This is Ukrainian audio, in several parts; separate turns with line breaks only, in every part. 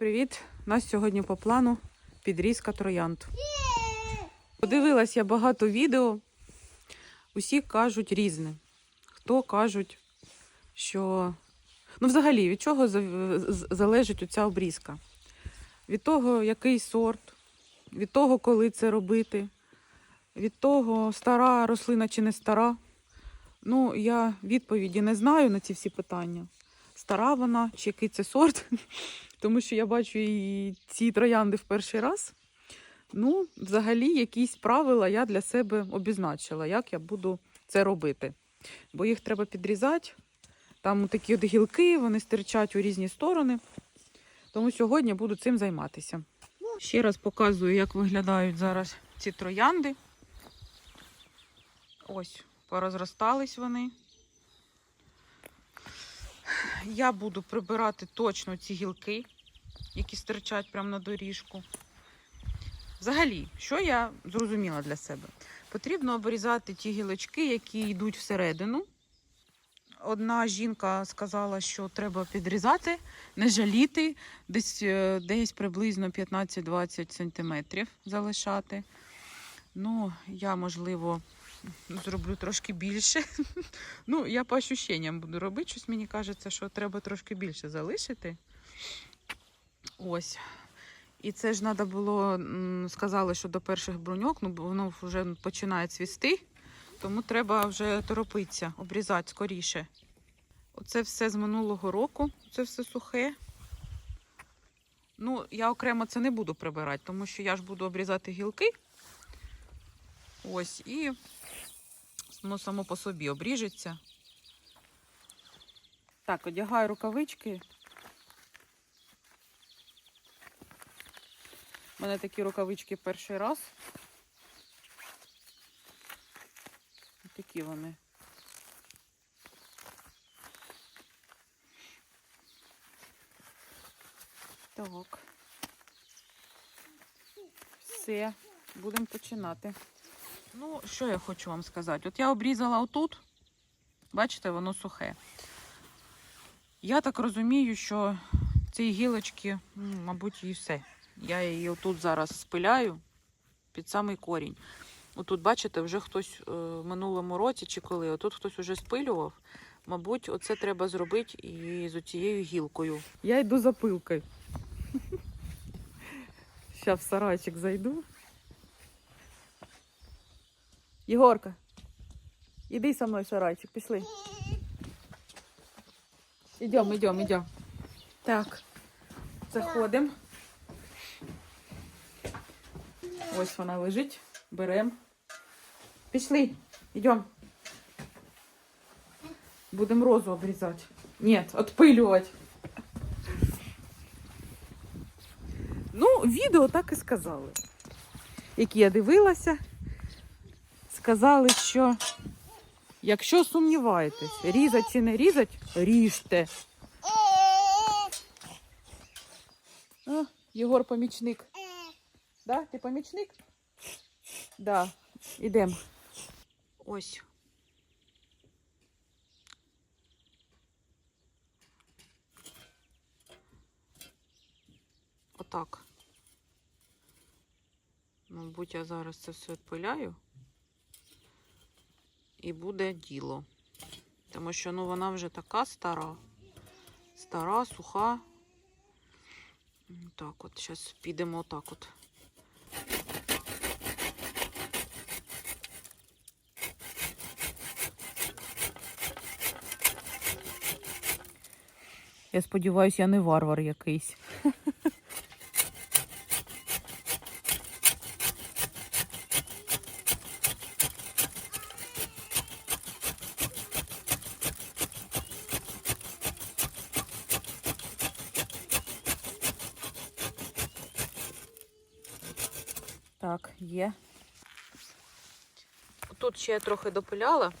Привіт! У нас сьогодні по плану підрізка троянд. Подивилась я багато відео. Усі кажуть різне. Хто кажуть, що. Ну, взагалі, від чого залежить оця обрізка? Від того, який сорт, від того, коли це робити, від того, стара рослина чи не стара. Ну, я відповіді не знаю на ці всі питання. Стара вона, чи який це сорт, тому що я бачу і ці троянди в перший раз. Ну, взагалі, якісь правила я для себе обізначила, як я буду це робити. Бо їх треба підрізати. Там такі от гілки, вони стирчать у різні сторони. Тому сьогодні буду цим займатися. Ще раз показую, як виглядають зараз ці троянди. Ось, порозростались вони. Я буду прибирати точно ці гілки, які стирчать прямо на доріжку. Взагалі, що я зрозуміла для себе? Потрібно обрізати ті гілочки, які йдуть всередину. Одна жінка сказала, що треба підрізати, не жаліти, десь, е, десь приблизно 15-20 сантиметрів залишати. Ну, я, можливо, зроблю трошки більше. Ну, я по ощущенням буду робити. Щось мені кажеться, що треба трошки більше залишити. Ось. І це ж треба було, сказали, що до перших бруньок, ну воно вже починає цвісти, тому треба вже торопитися, обрізати скоріше. Оце все з минулого року, це все сухе. Ну, я окремо це не буду прибирати, тому що я ж буду обрізати гілки. Ось, і воно само по собі обріжеться. Так, одягаю рукавички. У мене такі рукавички перший раз. Такі вони. Так. Все, будемо починати. Ну, що я хочу вам сказати? От я обрізала отут. Бачите, воно сухе. Я так розумію, що ці гілочки, мабуть, і все. Я її отут зараз спиляю під самий корінь. Отут, бачите, вже хтось е, в минулому році чи коли, отут хтось уже спилював. Мабуть, оце треба зробити і з оцією гілкою. Я йду за пилкою. Зараз в сарайчик зайду. Єгорка, іди со мною сарайчик, пішли. Ідемо, ідемо, ідемо. Так, заходимо. Ось вона лежить. Беремо. Пішли, йдемо. Будемо розу обрізати. Ні, відпилювати. Ну, відео так і сказали. Які я дивилася, сказали, що якщо сумніваєтесь, різати чи не різати, ріжте. О, Єгор помічник. Да? Ти помічник? Да. Ідемо. Ось. Отак. Мабуть, я зараз це все відпиляю. І буде діло. Тому що ну, вона вже така стара. Стара, суха. Так, от, зараз підемо отак от. Я сподіваюся, я не варвар якийсь. Так, є. Тут ще я трохи допиляла,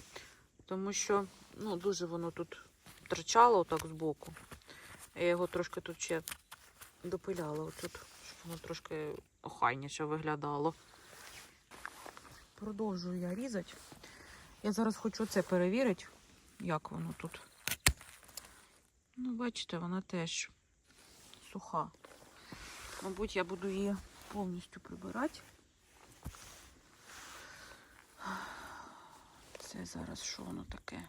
тому що ну, дуже воно тут торчало так збоку. Я його трошки тут ще допиляла, отут, щоб воно трошки охайніше виглядало. Продовжую я різати. Я зараз хочу це перевірити, як воно тут. Ну, бачите, вона теж суха. Мабуть, я буду її повністю прибирати. Це зараз що воно таке?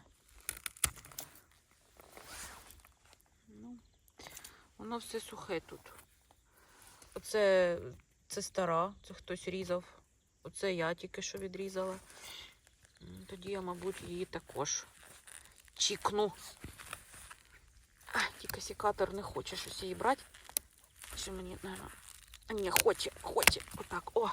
Ну, воно все сухе тут. Оце це стара, це хтось різав. Оце я тільки що відрізала. Тоді я, мабуть, її також чікну. Тільки сікатор не хоче щось її брати. Чи мені, наверное... Ні, хоче, хоче. Отак, о.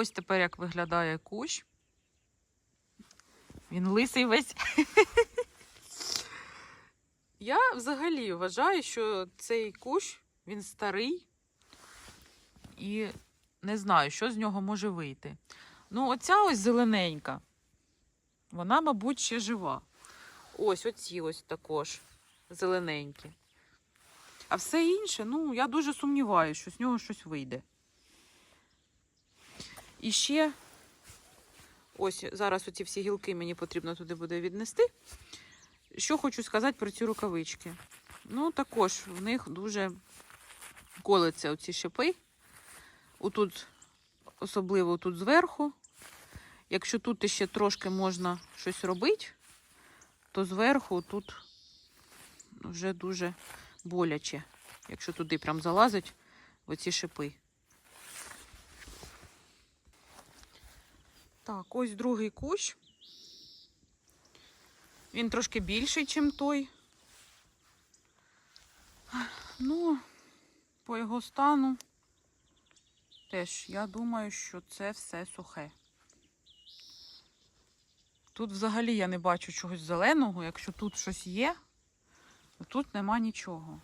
Ось тепер як виглядає кущ. Він лисий весь. Я взагалі вважаю, що цей кущ він старий і не знаю, що з нього може вийти. Ну, оця ось зелененька. Вона, мабуть, ще жива. Ось оці ось також зелененькі. А все інше, ну, я дуже сумніваюся, що з нього щось вийде. І ще ось зараз оці всі гілки мені потрібно туди буде віднести. Що хочу сказати про ці рукавички. Ну, також в них дуже колиться оці шипи. Отут, особливо тут зверху. Якщо тут ще трошки можна щось робити, то зверху тут вже дуже боляче, якщо туди прям залазить оці шипи. Так, ось другий кущ. Він трошки більший, ніж той. Ну, по його стану теж я думаю, що це все сухе. Тут взагалі я не бачу чогось зеленого. Якщо тут щось є, то тут нема нічого.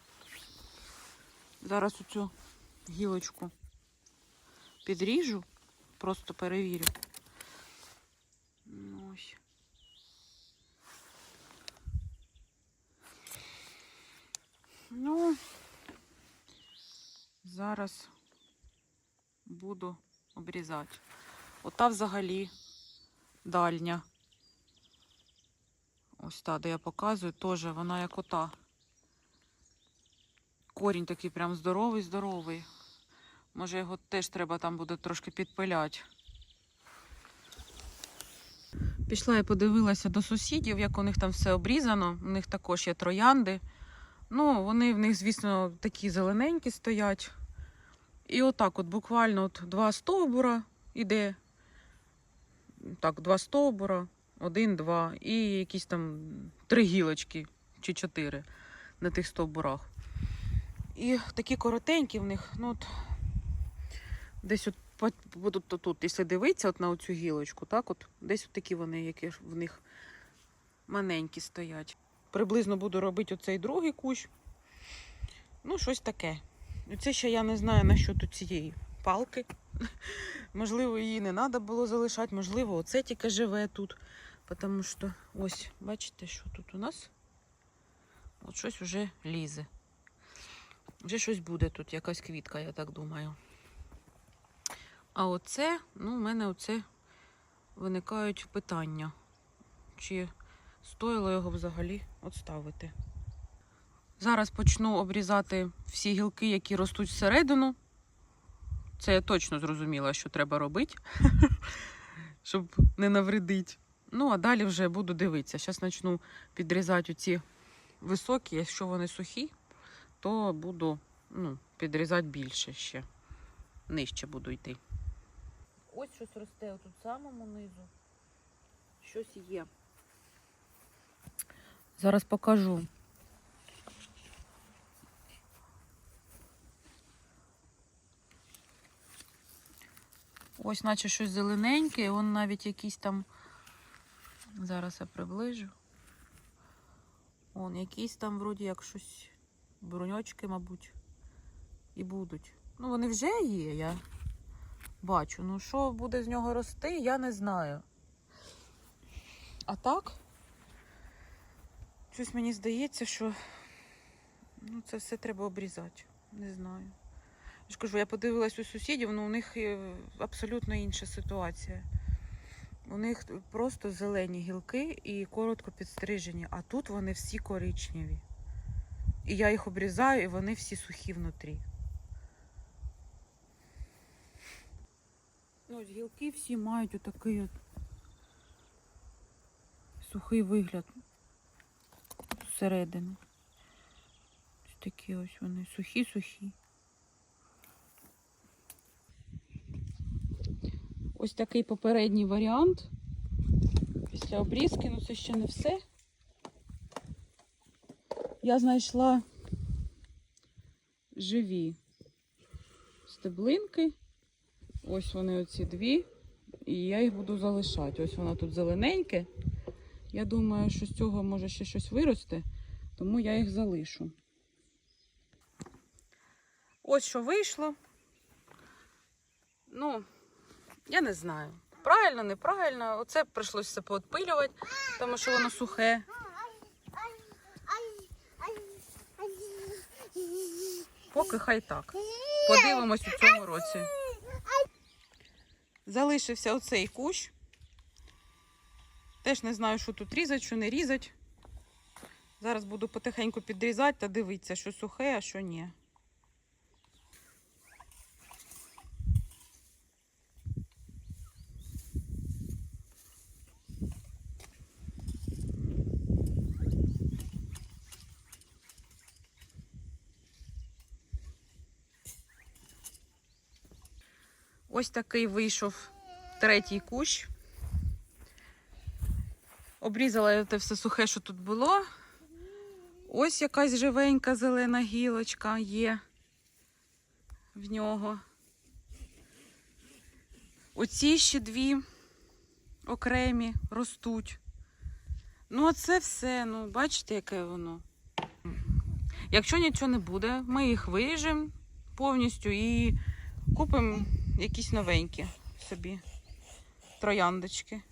Зараз оцю гілочку підріжу, просто перевірю. Ну, ось. Ну, зараз буду обрізати. Ота взагалі дальня. Ось та, де я показую, теж вона як ота. Корінь такий прям здоровий-здоровий. Може його теж треба там буде трошки підпиляти. Пішла і подивилася до сусідів, як у них там все обрізано. У них також є троянди. Ну, вони в них, звісно, такі зелененькі стоять. І отак, от буквально от два стовбура іде. Так, два стовбура, один, два, і якісь там три гілочки чи чотири на тих стовбурах. І такі коротенькі в них, ну от десь от будуть то тут, якщо дивитися от на оцю гілочку, так от десь от такі вони, які в них маленькі стоять. Приблизно буду робити оцей другий кущ. Ну, щось таке. Це ще я не знаю насчет цієї палки. Можливо, її не треба було залишати, можливо, оце тільки живе тут. Тому що ось, бачите, що тут у нас? От щось вже лізе. Вже щось буде тут, якась квітка, я так думаю. А оце, ну, в мене оце виникають питання. Чи стоїло його взагалі отставити? Зараз почну обрізати всі гілки, які ростуть всередину. Це я точно зрозуміла, що треба робити, щоб не навредити. Ну, а далі вже буду дивитися. Зараз почну підрізати оці високі, якщо вони сухі, то буду ну, підрізати більше ще. Нижче буду йти. Ось щось росте тут самому низу. Щось є. Зараз покажу. Ось наче щось зелененьке, і он навіть якийсь там. Зараз я приближу. Он якісь там вроді як щось броньочки, мабуть, і будуть. Ну, вони вже є, я бачу. Ну, що буде з нього рости, я не знаю. А так, щось мені здається, що ну, це все треба обрізати. Не знаю. Я ж кажу, я подивилась у сусідів, ну у них абсолютно інша ситуація. У них просто зелені гілки і коротко підстрижені, а тут вони всі коричневі. І я їх обрізаю, і вони всі сухі внутрі. Ну, гілки всі мають отакий от сухий вигляд зсередини. Ось такі ось вони сухі-сухі. Ось такий попередній варіант. Після обрізки, ну це ще не все. Я знайшла живі стеблинки. Ось вони оці дві. І я їх буду залишати. Ось вона тут зелененьке. Я думаю, що з цього може ще щось виросте, тому я їх залишу. Ось що вийшло. Ну, я не знаю. Правильно, неправильно. Оце прийшлося все поотпилювати, тому що воно сухе. Поки хай так. Подивимось у цьому році. Залишився оцей кущ. Теж не знаю, що тут різати, що не різати. Зараз буду потихеньку підрізати та дивитися, що сухе, а що ні. Ось такий вийшов третій кущ. Обрізала я те все сухе, що тут було. Ось якась живенька зелена гілочка є в нього. Оці ще дві окремі ростуть. Ну, а це все, ну, бачите, яке воно. Якщо нічого не буде, ми їх виріжемо повністю і купимо якісь новенькі собі трояндочки.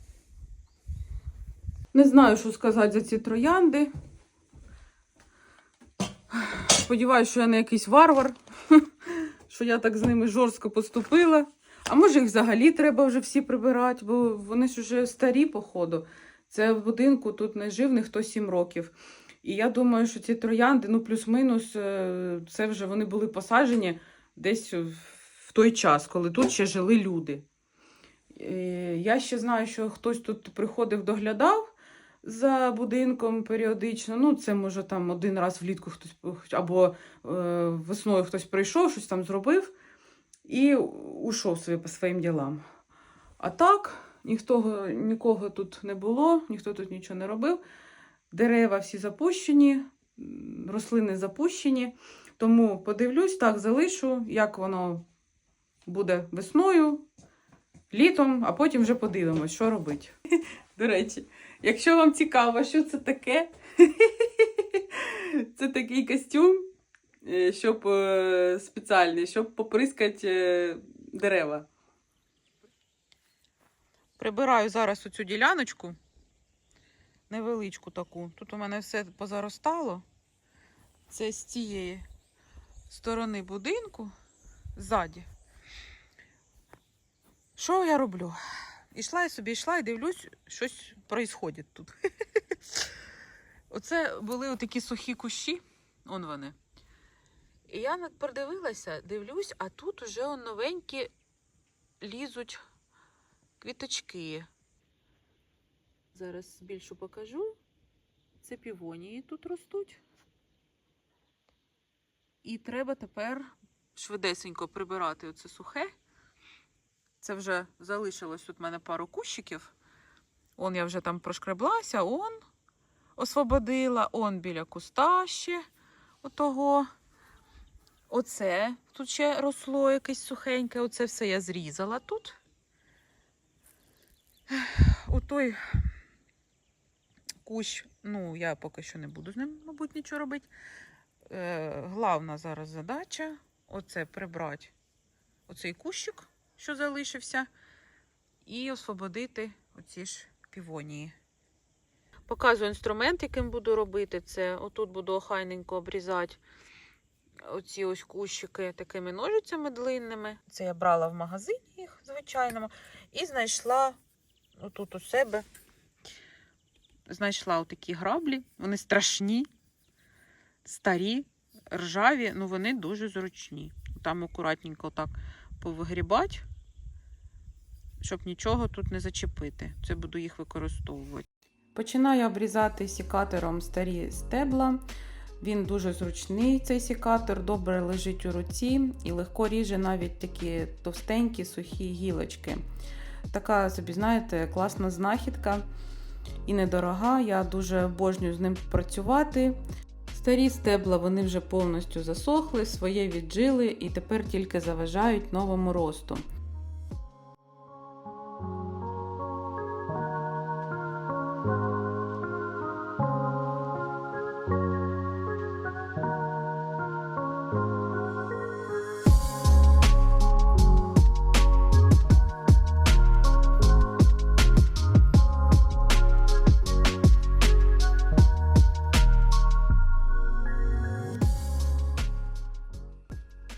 Не знаю, що сказати за ці троянди. Сподіваюсь, що я не якийсь варвар, що я так з ними жорстко поступила. А може їх взагалі треба вже всі прибирати, бо вони ж вже старі, походу. Це в будинку тут не жив ніхто 7 років. І я думаю, що ці троянди, ну плюс-мінус, е, це вже вони були посаджені десь в той час, коли тут ще жили люди. Е, Я ще знаю, що хтось тут приходив, доглядав за будинком періодично. Ну, це може там один раз влітку хтось або е, весною хтось прийшов, щось там зробив і ушов собі по своїм ділам. А так, ніхто, нікого тут не було, ніхто тут нічого не робив. Дерева всі запущені, рослини запущені. Тому подивлюсь, так залишу, як воно буде весною, літом, а потім вже подивимось, що робити. До речі, якщо вам цікаво, що це таке, це такий костюм, е, щоб е, спеціальний, щоб поприскати е, дерева. Прибираю зараз оцю діляночку, невеличку таку. Тут у мене все позаростало. Це з цієї сторони будинку, ззаді. Що я роблю? Ішла я собі, йшла і дивлюсь, щось відбувається тут. Оце були такі сухі кущі, он вони. І я придивилася, дивлюсь, а тут уже он новенькі лізуть квіточки. Зараз більше покажу. Це півонії тут ростуть. І треба тепер швидесенько прибирати оце сухе. Це вже залишилось тут в мене пару кущиків. Он я вже там прошкреблася, он освободила, он біля куста ще отого. Оце тут ще росло якесь сухеньке, оце все я зрізала тут. У той кущ, ну, я поки що не буду з ним, мабуть, нічого робити. Е, главна зараз задача оце прибрати оцей кущик, що залишився, і освободити оці ж півонії. Показую інструмент, яким буду робити це. Отут буду охайненько обрізати оці ось кущики такими ножицями длинними. Це я брала в магазині їх звичайному. І знайшла отут у себе. Знайшла отакі граблі. Вони страшні, старі, ржаві, ну вони дуже зручні. Там акуратненько так повигрібати, щоб нічого тут не зачепити. Це буду їх використовувати. Починаю обрізати сікатором старі стебла. Він дуже зручний, цей сікатор, добре лежить у руці і легко ріже навіть такі товстенькі сухі гілочки. Така собі, знаєте, класна знахідка і недорога. Я дуже обожнюю з ним працювати. Старі стебла вони вже повністю засохли, своє віджили і тепер тільки заважають новому росту.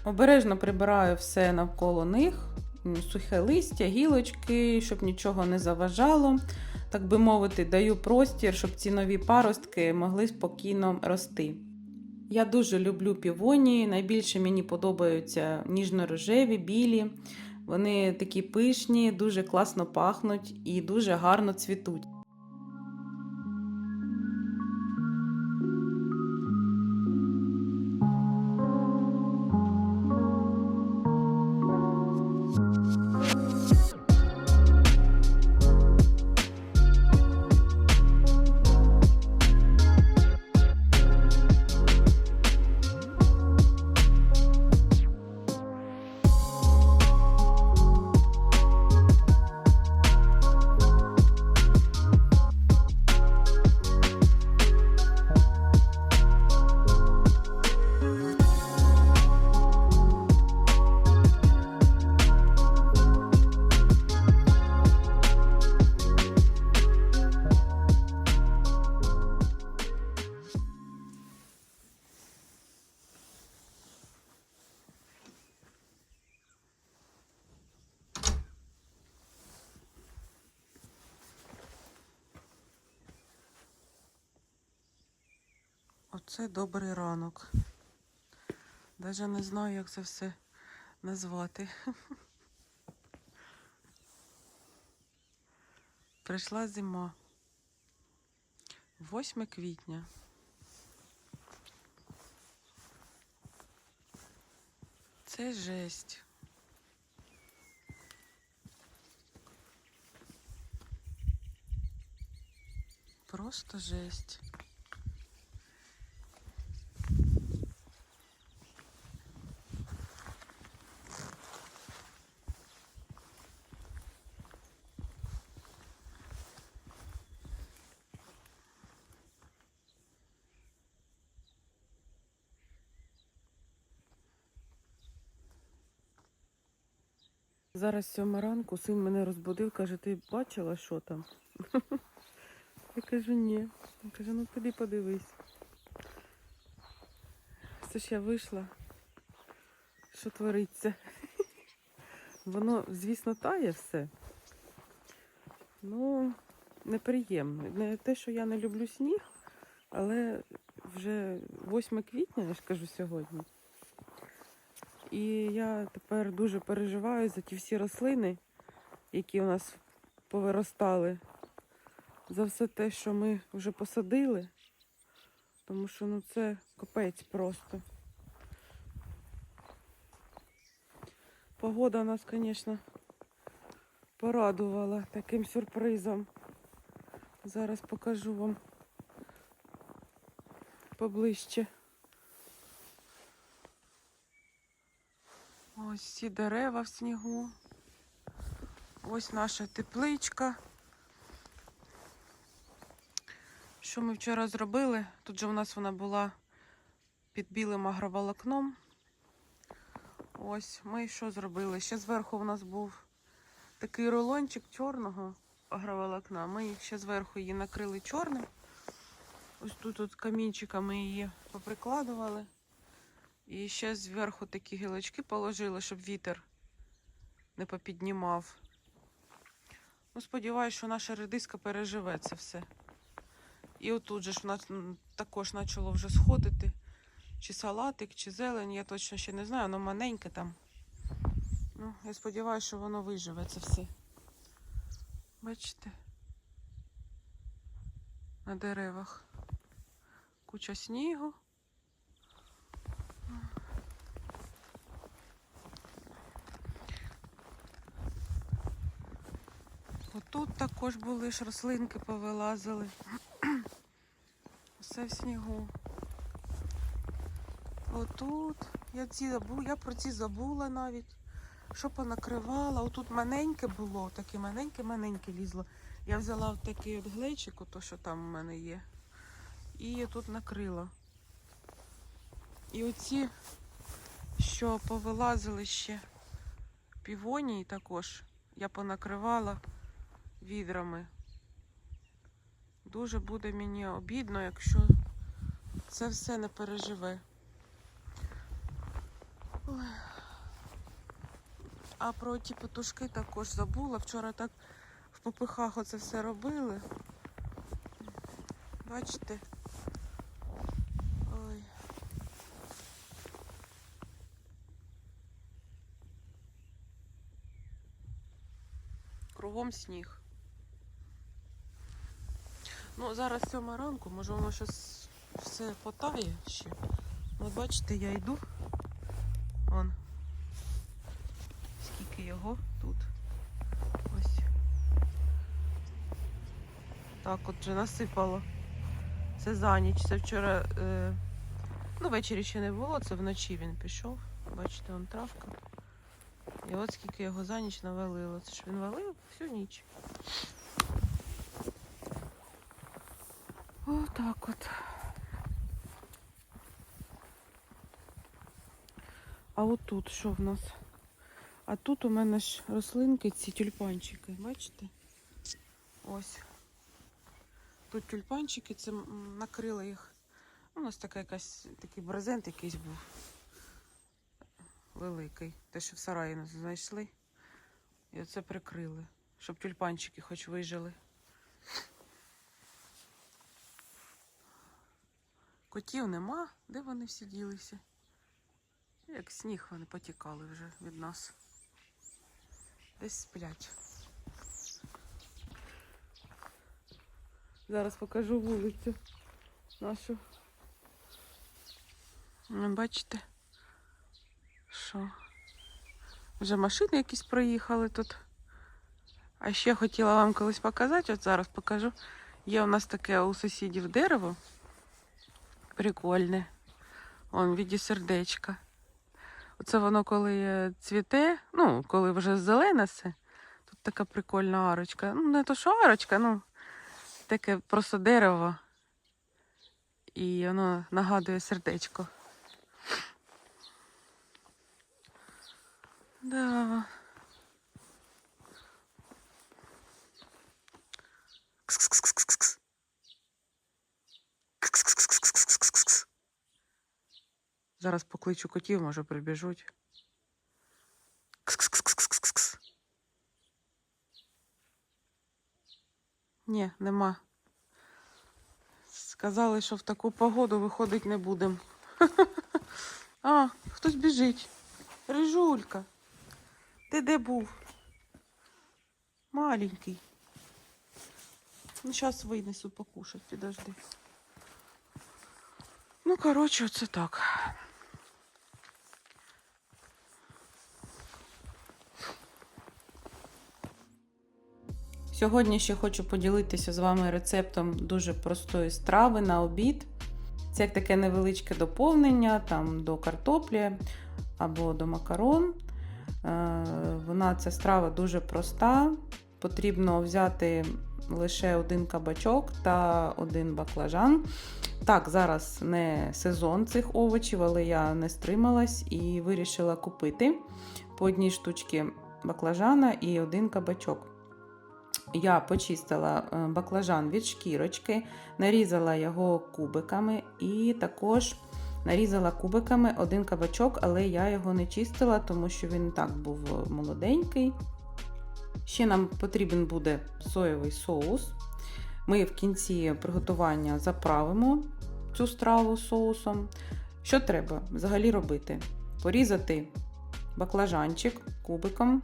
Обережно прибираю все навколо них, сухе листя, гілочки, щоб нічого не заважало. Так би мовити, даю простір, щоб ці нові паростки могли спокійно рости. Я дуже люблю півонії. Найбільше мені подобаються ніжно-рожеві, білі. Вони такі пишні, дуже класно пахнуть і дуже гарно цвітуть. Оце добрий ранок. Даже не знаю, як це все назвати. Прийшла зима. 8 квітня. Це жесть. Просто жесть. Зараз сьома ранку, син мене розбудив, каже, ти бачила, що там? Я кажу, ні. Він каже, ну піди подивись. Це ж я вийшла. Що твориться? Воно, звісно, тає все. Ну, неприємно. Не те, що я не люблю сніг, але вже 8 квітня, я ж кажу сьогодні. І я тепер дуже переживаю за ті всі рослини, які у нас повиростали, за все те, що ми вже посадили, тому що ну це копець просто. Погода нас, звісно, порадувала таким сюрпризом. Зараз покажу вам поближче. Ось ці дерева в снігу. Ось наша тепличка. Що ми вчора зробили? Тут же у нас вона була під білим агроволокном. Ось ми що зробили? Ще зверху у нас був такий рулончик чорного агроволокна. Ми ще зверху її накрили чорним. Ось тут от камінчиками її поприкладували. І ще зверху такі гілочки положили, щоб вітер не попіднімав. Ну, сподіваюся, що наша редиска переживе це все. І отут же ж в нас також почало вже сходити. Чи салатик, чи зелень, я точно ще не знаю, воно маленьке там. Ну, я сподіваюся, що воно виживе це все. Бачите? На деревах. Куча снігу. Отут також були ж рослинки повилазили. Все в снігу. Отут. Я, ці забула, я про ці забула навіть. Що понакривала. Отут маленьке було, таке маленьке-маленьке лізло. Я взяла от такий от глечик, то що там у мене є. І тут накрила. І оці, що повилазили ще півонії також, я понакривала відрами. Дуже буде мені обідно, якщо це все не переживе. А про ті петушки також забула. Вчора так в попихах оце все робили. Бачите? Ой. Кругом сніг. Ну, зараз сьома ранку, може воно щось все потає ще. От бачите, я йду. Вон. Скільки його тут. Ось. Так, от вже насипало. Це за ніч. Це вчора. Е... Ну, ввечері ще не було, це вночі він пішов. Бачите, вон травка. І от скільки його за ніч навалило. Це ж він валив всю ніч. Отак от. А от тут що в нас? А тут у мене ж рослинки, ці тюльпанчики, бачите? Ось. Тут тюльпанчики, це накрили їх. Ну, У нас така якась такий брезент якийсь був. Великий. Те, що в сараї нас знайшли. І оце прикрили, щоб тюльпанчики хоч вижили. Котів нема, де вони всі ділися? Як сніг вони потікали вже від нас. Десь сплять. Зараз покажу вулицю нашу. Бачите? Що? Вже машини якісь проїхали тут. А ще хотіла вам колись показати, от зараз покажу. Є у нас таке у сусідів дерево. Прикольне. Он в віді сердечка. Оце воно коли е, цвіте, ну, коли вже зелене все. Тут така прикольна арочка. Ну, не то, що арочка, ну, таке просто дерево. І воно нагадує сердечко. Да. Кс-кс-кс-кс-кс. Зараз покличу котів, може прибіжуть. Кс-кс-кс-кс-кс-кс. Ні, нема. Сказали, що в таку погоду виходить не будемо. А, хтось біжить. Рижулька. Ти де був? Маленький. Ну, зараз винесу покушать, підожди. Ну, коротше, це так. Сьогодні ще хочу поділитися з вами рецептом дуже простої страви на обід. Це як таке невеличке доповнення там до картоплі або до макарон. Е, вона ця страва дуже проста, Потрібно взяти лише один кабачок та один баклажан. Так, зараз не сезон цих овочів, але я не стрималась і вирішила купити по одній штучці баклажана і один кабачок. Я почистила е, баклажан від шкірочки, нарізала його кубиками і також нарізала кубиками один кабачок, але я його не чистила, тому що він так був молоденький. Ще нам потрібен буде соєвий соус. Ми в кінці приготування заправимо цю страву соусом. Що треба взагалі робити? Порізати баклажанчик кубиком,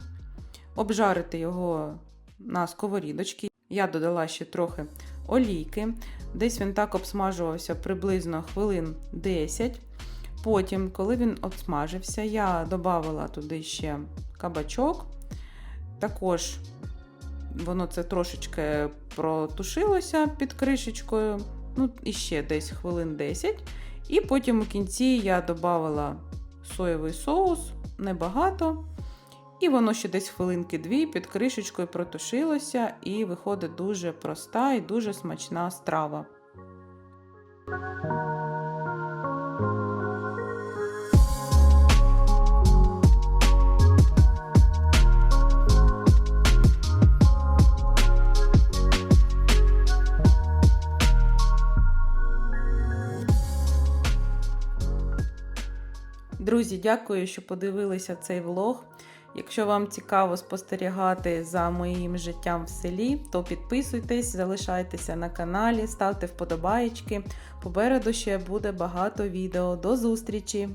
обжарити його на сковорідочці. Я додала ще трохи олійки. Десь він так обсмажувався приблизно хвилин 10. Потім, коли він обсмажився, я додавала туди ще кабачок. Також воно це трошечки протушилося під кришечкою, ну, і ще десь хвилин 10. І потім у кінці я додавала соєвий соус, небагато. І воно ще десь хвилинки дві під кришечкою протушилося, і виходить дуже проста і дуже смачна страва. Друзі, дякую, що подивилися цей влог. Якщо вам цікаво спостерігати за моїм життям в селі, то підписуйтесь, залишайтеся на каналі, ставте вподобаєчки. Попереду ще буде багато відео. До зустрічі!